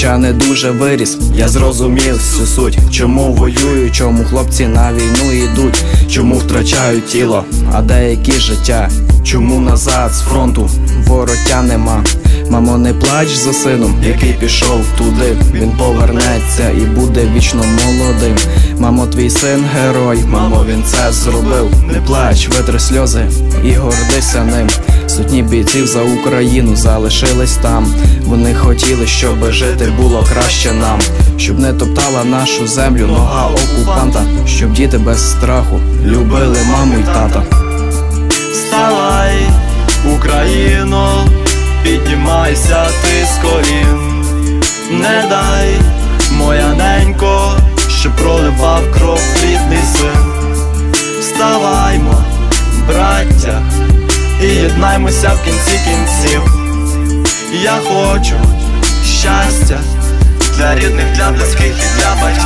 Хоча не дуже виріс, я зрозумів всю суть, чому воюю, чому хлопці на війну йдуть, чому втрачають тіло, а деякі життя, чому назад з фронту вороття нема. Мамо, не плач за сином, який пішов туди. Він повернеться і буде вічно молодим. Мамо, твій син герой, мамо, він це зробив. Не плач, витри сльози і гордися ним. Сотні бійців за Україну залишились там. Вони хотіли, щоб жити було краще нам, щоб не топтала нашу землю нога окупанта, щоб діти без страху любили маму й тата. Вставай, Україно, піднімайся ти з колін, не дай, моя ненько, що проливав кров рідний син. Вставаймо, браття, і єднаймося в кінці кінців. Я хочу щастя для рідних, для близьких і для батьків.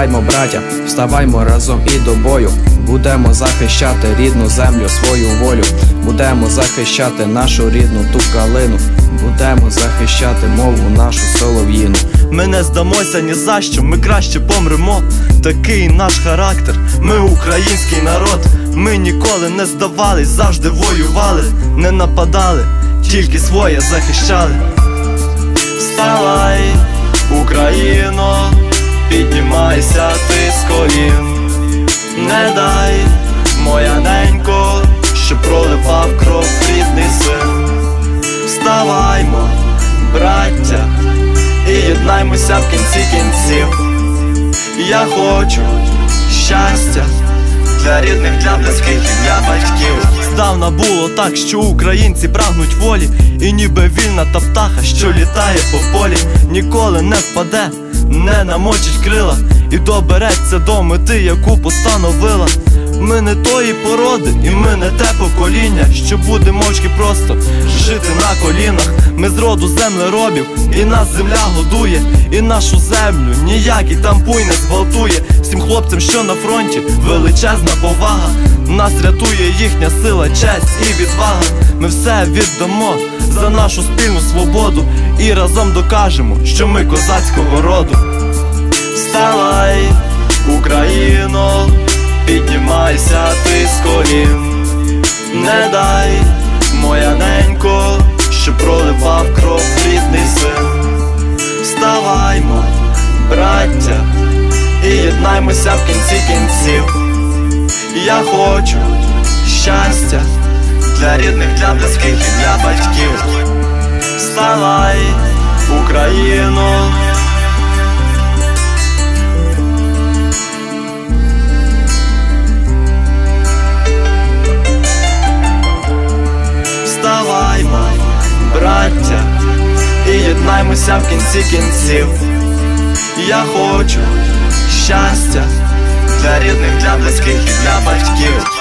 Вставаймо, браття, вставаймо разом і до бою. Будемо захищати рідну землю, свою волю. Будемо захищати нашу рідну ту калину. Будемо захищати мову нашу солов'їну. Ми не здамося ні за що, ми краще помремо. Такий наш характер, ми український народ. Ми ніколи не здавались, завжди воювали, не нападали, тільки своє захищали. Піднімайся ти з колін, не дай, моя ненько, що проливав кров рідний син. Вставаймо, браття, і єднаймося в кінці кінців. Я хочу щастя для рідних, для близьких і для батьків. Здавна було так, що українці прагнуть волі, і ніби вільна та птаха, що літає по полі, ніколи не впаде, не намочить крила і добереться до мети, яку постановила. Ми не тої породи, і ми не те покоління, що буде мовчки просто жити на колінах. Ми з роду землеробів, і нас земля годує, і нашу землю ніякий там пуй не зґвалтує. Всім хлопцям, що на фронті, величезна повага. Нас рятує їхня сила, честь і відвага. Ми все віддамо за нашу спільну свободу і разом докажемо, що ми козацького роду. Україно, піднімайся ти з колін, не дай, моя ненько, що проливав кров рідний син. Вставаймо, браття, і єднаймося в кінці кінців. Я хочу щастя для рідних, для близьких і для батьків. Вставай, Україно. Браття, і єднаймося в кінці кінців. Я хочу щастя для рідних, для близьких і для батьків.